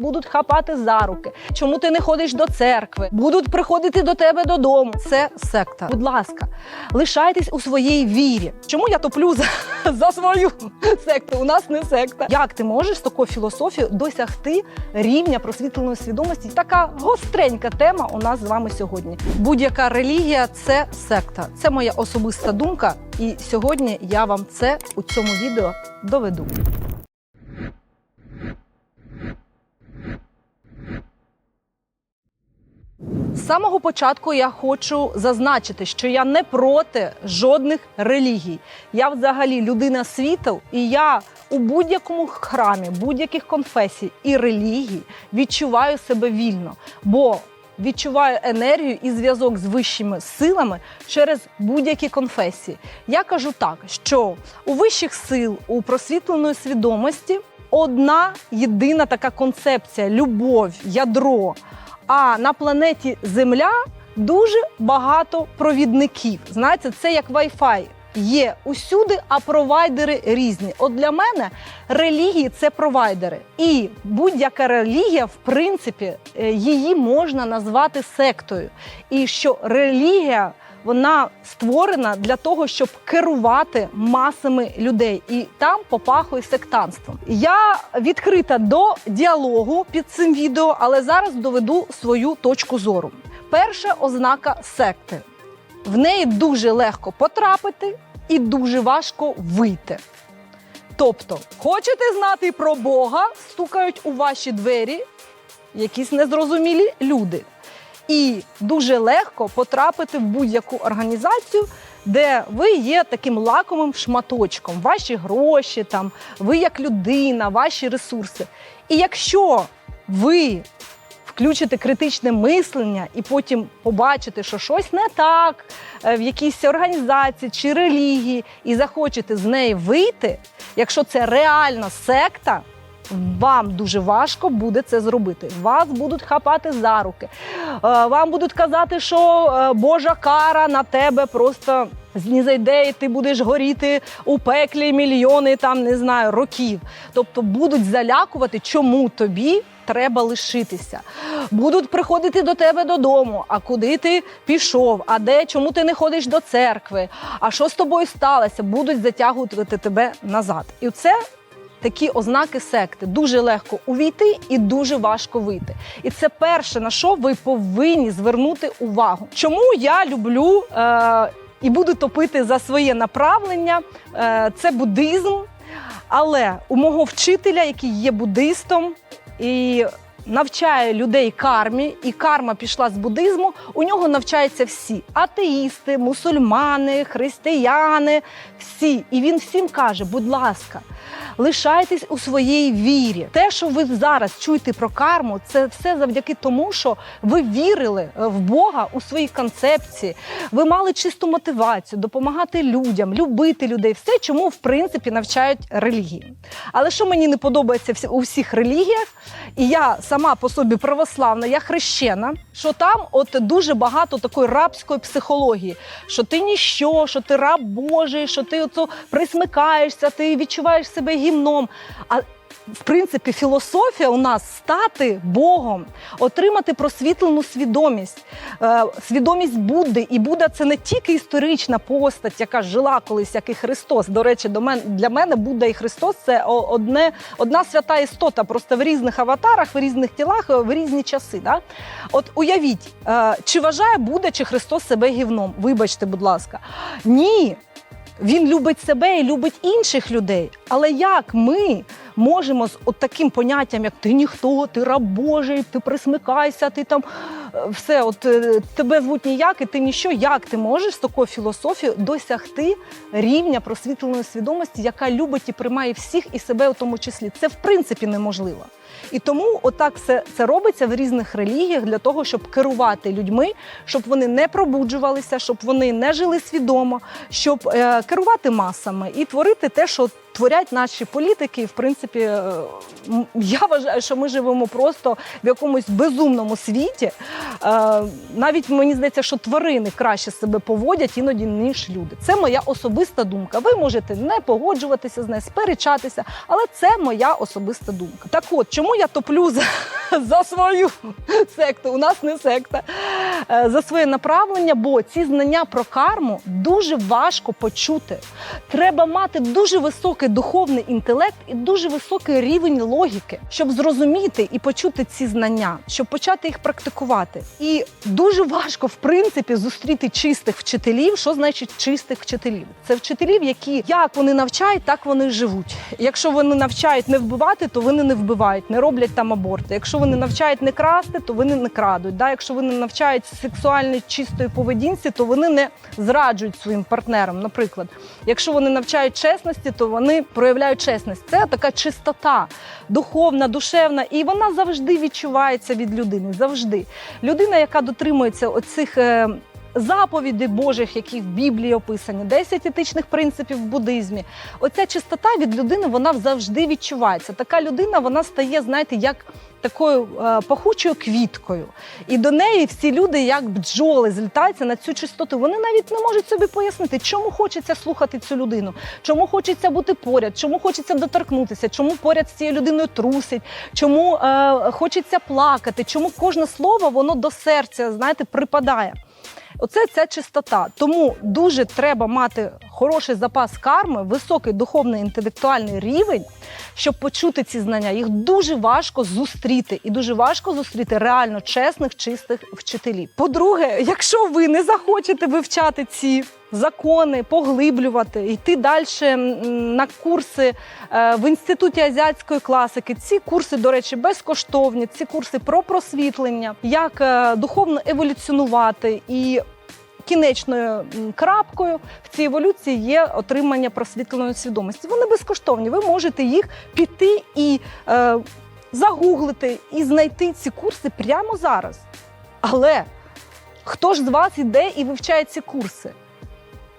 будуть хапати за руки. Чому ти не ходиш до церкви? Будуть приходити до тебе додому. Це секта. Будь ласка, лишайтесь у своїй вірі. Чому я топлю за, за свою секту? У нас не секта. Як ти можеш з такою філософією досягти рівня просвітленої свідомості? Така гостренька тема у нас з вами сьогодні. Будь-яка релігія це секта. Це моя особиста думка. І сьогодні я вам це у цьому відео доведу. Самого початку я хочу зазначити, що я не проти жодних релігій. Я взагалі людина світу, і я у будь-якому храмі, будь-яких конфесій і релігій відчуваю себе вільно, бо відчуваю енергію і зв'язок з вищими силами через будь-які конфесії. Я кажу так, що у вищих сил, у просвітленої свідомості одна єдина така концепція любов, ядро. А на планеті Земля дуже багато провідників. Знаєте, це як Wi-Fi. Є усюди, а провайдери різні. От для мене релігії це провайдери. І будь-яка релігія, в принципі, е, її можна назвати сектою. І що релігія вона створена для того, щоб керувати масами людей, і там попахує сектанством. Я відкрита до діалогу під цим відео, але зараз доведу свою точку зору. Перша ознака секти. В неї дуже легко потрапити і дуже важко вийти. Тобто, хочете знати про Бога, стукають у ваші двері якісь незрозумілі люди. І дуже легко потрапити в будь-яку організацію, де ви є таким лакомим шматочком, ваші гроші, там, ви як людина, ваші ресурси. І якщо ви включите критичне мислення і потім побачите, що щось не так е, в якійсь організації чи релігії, і захочете з неї вийти, якщо це реальна секта. Вам дуже важко буде це зробити. Вас будуть хапати за руки. Е, Вам будуть казати, що е, Божа кара на тебе просто знізайде, і ти будеш горіти у пеклі мільйони там не знаю років. Тобто будуть залякувати, чому тобі треба лишитися. Будуть приходити до тебе додому. А куди ти пішов? А де чому ти не ходиш до церкви? А що з тобою сталося? Будуть затягувати тебе назад. І це такі ознаки секти. Дуже легко увійти і дуже важко вийти. І це перше, на що ви повинні звернути увагу. Чому я люблю е- і буду топити за своє направлення? Е- це буддизм. Але у мого вчителя, який є буддистом і навчає людей кармі, і карма пішла з буддизму, у нього навчаються всі атеїсти, мусульмани, християни, всі. І він всім каже: будь ласка, лишайтесь у своїй вірі. Те, що ви зараз чуєте про карму, це все завдяки тому, що ви вірили е, в Бога у своїй концепції. Ви мали чисту мотивацію допомагати людям, любити людей, все, чому в принципі навчають релігії. Але що мені не подобається у всіх релігіях, і я сама по собі православна, я хрещена, що там от дуже багато такої рабської психології, що ти ніщо, що ти раб Божий, що ти оцо присмикаєшся, ти відчуваєш себе гімном. А в принципі, філософія у нас стати Богом, отримати просвітлену свідомість, е, свідомість Будди. І Будда це не тільки історична постать, яка жила колись, як і Христос. До речі, до мене для мене Будда і Христос це одне, одна свята істота, просто в різних аватарах, в різних тілах, в різні часи. Да? От уявіть, е, чи вважає Будда чи Христос себе гівном? Вибачте, будь ласка. Ні. Він любить себе і любить інших людей. Але як ми можемо з от таким поняттям, як ти ніхто, ти раб Божий, ти присмикайся, ти там е, все, от е, тебе звуть ніяк, і ти ніщо. Як ти можеш з такою філософією досягти рівня просвітленої свідомості, яка любить і приймає всіх і себе у тому числі? Це в принципі неможливо. І тому отак все це робиться в різних релігіях для того, щоб керувати людьми, щоб вони не пробуджувалися, щоб вони не жили свідомо, щоб е, керувати масами і творити те, що творять наші політики. І, в принципі, е, я вважаю, що ми живемо просто в якомусь безумному світі. Е, навіть мені здається, що тварини краще себе поводять іноді ніж люди. Це моя особиста думка. Ви можете не погоджуватися з нею, сперечатися, але це моя особиста думка. Так от, чому чому я топлю за, за свою секту? У нас не секта, Е, за своє направлення, бо ці знання про карму дуже важко почути. Треба мати дуже високий духовний інтелект і дуже високий рівень логіки, щоб зрозуміти і почути ці знання, щоб почати їх практикувати. І дуже важко, в принципі, зустріти чистих вчителів. Що значить чистих вчителів? Це вчителів, які як вони навчають, так вони живуть. Якщо вони навчають не вбивати, то вони не вбивають, не роблять там аборти. Якщо вони навчають не красти, то вони не крадуть. Да? Якщо вони навчають сексуальної чистої поведінці, то вони не зраджують своїм партнерам. Наприклад, якщо вони навчають чесності, то вони проявляють чесність. Це така чистота, духовна, душевна, і вона завжди відчувається від людини. Завжди людина, яка дотримується оцих. Заповідей Божих, які в Біблії описані, 10 етичних принципів в буддизмі. Оця чистота від людини вона завжди відчувається. Така людина вона стає, знаєте, як такою е, пахучою квіткою. І до неї всі люди, як бджоли, злітаються на цю чистоту. Вони навіть не можуть собі пояснити, чому хочеться слухати цю людину, чому хочеться бути поряд, чому хочеться доторкнутися, чому поряд з цією людиною трусить, чому е, хочеться плакати, чому кожне слово воно до серця, знаєте, припадає. Оце ця чистота. Тому дуже треба мати хороший запас карми, високий духовний інтелектуальний рівень, щоб почути ці знання. Їх дуже важко зустріти, і дуже важко зустріти реально чесних, чистих вчителів. По-друге, якщо ви не захочете вивчати ці закони, поглиблювати, йти далі на курси е, в інституті азіатської класики. Ці курси, до речі, безкоштовні. Ці курси про просвітлення, як е, духовно еволюціонувати і. Кінечною крапкою в цій еволюції є отримання просвітленої свідомості. Вони безкоштовні. Ви можете їх піти і е, загуглити і знайти ці курси прямо зараз. Але хто ж з вас іде і вивчає ці курси?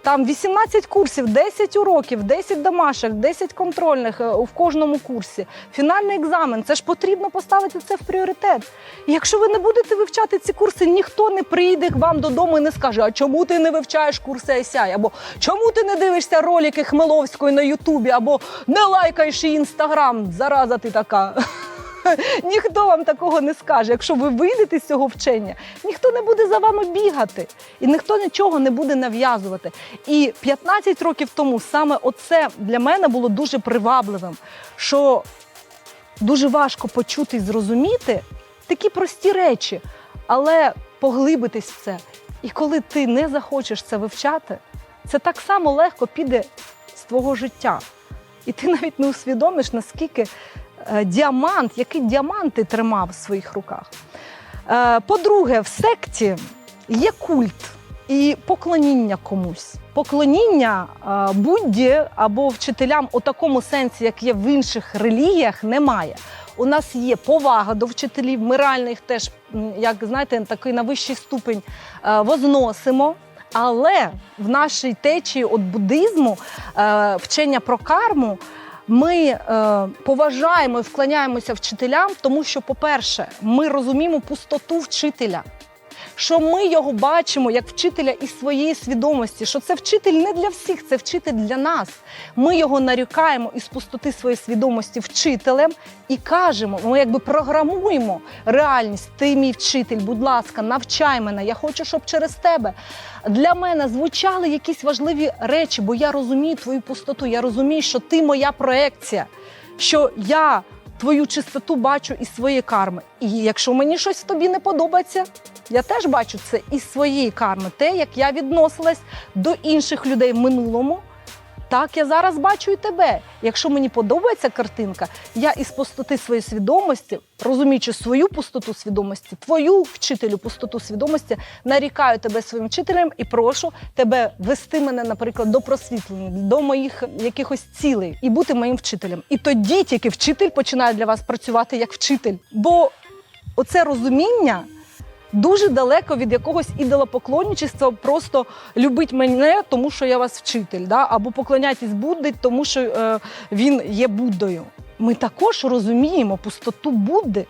Там 18 курсів, 10 уроків, 10 домашок, 10 контрольних е, в кожному курсі. Фінальний екзамен. Це ж потрібно поставити це в пріоритет. І якщо ви не будете вивчати ці курси, ніхто не прийде к вам додому і не скаже, а чому ти не вивчаєш курси ICI? Або чому ти не дивишся ролики Хмеловської на Ютубі, або не лайкаєш інстаграм, зараза ти така. Ніхто вам такого не скаже. Якщо ви вийдете з цього вчення, ніхто не буде за вами бігати, і ніхто нічого не буде нав'язувати. І 15 років тому саме оце для мене було дуже привабливим, що дуже важко почути і зрозуміти такі прості речі, але поглибитись в це. І коли ти не захочеш це вивчати, це так само легко піде з твого життя. І ти навіть не усвідомиш, наскільки діамант, який діамант ти тримав в своїх руках. Е, По-друге, в секті є культ і поклоніння комусь. Поклоніння е, Будді або вчителям у такому сенсі, як є в інших релігіях, немає. У нас є повага до вчителів, ми реально їх теж, як знаєте, такий на вищий ступень е, возносимо. Але в нашій течії от буддизму, е, вчення про карму, ми е, поважаємо і вклоняємося вчителям, тому що, по-перше, ми розуміємо пустоту вчителя. Що ми його бачимо як вчителя із своєї свідомості, що це вчитель не для всіх, це вчитель для нас. Ми його нарікаємо із пустоти своєї свідомості вчителем і кажемо, ми якби програмуємо реальність. Ти мій вчитель, будь ласка, навчай мене. Я хочу, щоб через тебе для мене звучали якісь важливі речі, бо я розумію твою пустоту. Я розумію, що ти моя проекція, що я твою чистоту бачу із своєї карми. І якщо мені щось тобі не подобається, я теж бачу це із своєї карми, те, як я відносилась до інших людей в минулому. Так, я зараз бачу і тебе. Якщо мені подобається картинка, я із пустоти своєї свідомості, розуміючи свою пустоту свідомості, твою вчителю пустоту свідомості, нарікаю тебе своїм вчителем і прошу тебе вести мене, наприклад, до просвітлення, до моїх якихось цілей і бути моїм вчителем. І тоді тільки вчитель починає для вас працювати як вчитель. Бо оце розуміння дуже далеко від якогось ідолопоклонничества, просто любить мене, тому що я вас вчитель, да? або поклоняйтесь Будді, тому що е, він є Буддою. Ми також розуміємо пустоту Будди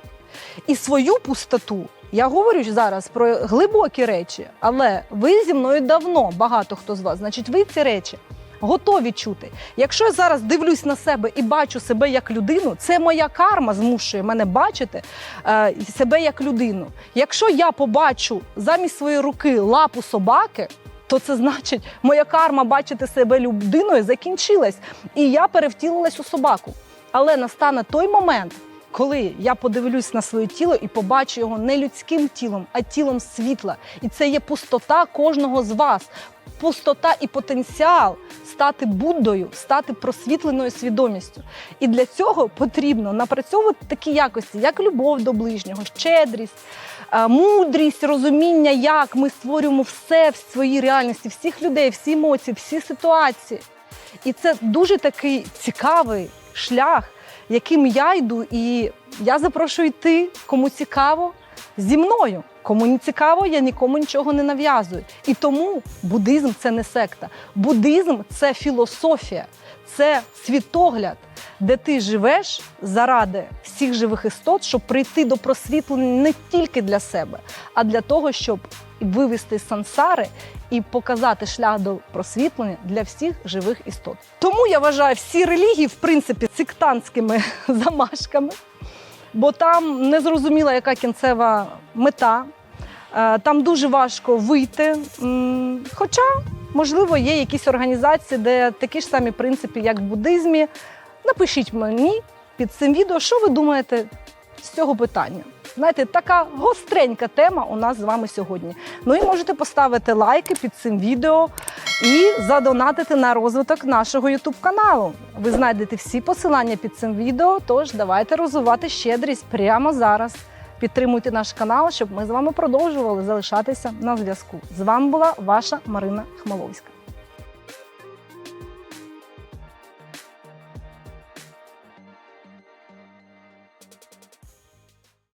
і свою пустоту. Я говорю зараз про глибокі речі, але ви зі мною давно, багато хто з вас, значить, ви ці речі готові чути. Якщо я зараз дивлюсь на себе і бачу себе як людину, це моя карма змушує мене бачити е, себе як людину. Якщо я побачу замість своєї руки лапу собаки. То це значить, моя карма бачити себе людиною закінчилась, і я перевтілилась у собаку. Але настане той момент, коли я подивлюсь на своє тіло і побачу його не людським тілом, а тілом світла. І це є пустота кожного з вас, пустота і потенціал стати Буддою, стати просвітленою свідомістю. І для цього потрібно напрацьовувати такі якості, як любов до ближнього, щедрість, е, мудрість, розуміння, як ми створюємо все в своїй реальності, всіх людей, всі емоції, всі ситуації. І це дуже такий цікавий шлях, яким я йду, і я запрошую йти, кому цікаво, зі мною. Кому не цікаво, я нікому нічого не нав'язую. І тому буддизм це не секта. Буддизм це філософія, це світогляд, де ти живеш заради всіх живих істот, щоб прийти до просвітлення не тільки для себе, а для того, щоб вивести сансари і показати шлях до просвітлення для всіх живих істот. Тому я вважаю всі релігії, в принципі, сектантськими замашками, бо там не зрозуміла, яка кінцева мета. Е, Там дуже важко вийти. Хоча, можливо, є якісь організації, де такі ж самі принципи, як в буддизмі. Напишіть мені під цим відео, що ви думаєте з цього питання. Знаєте, така гостренька тема у нас з вами сьогодні. Ну і можете поставити лайки під цим відео і задонатити на розвиток нашого youtube каналу. Ви знайдете всі посилання під цим відео. Тож давайте розвивати щедрість прямо зараз. Підтримуйте наш канал, щоб ми з вами продовжували залишатися на зв'язку. З вами була ваша Марина Хмеловська.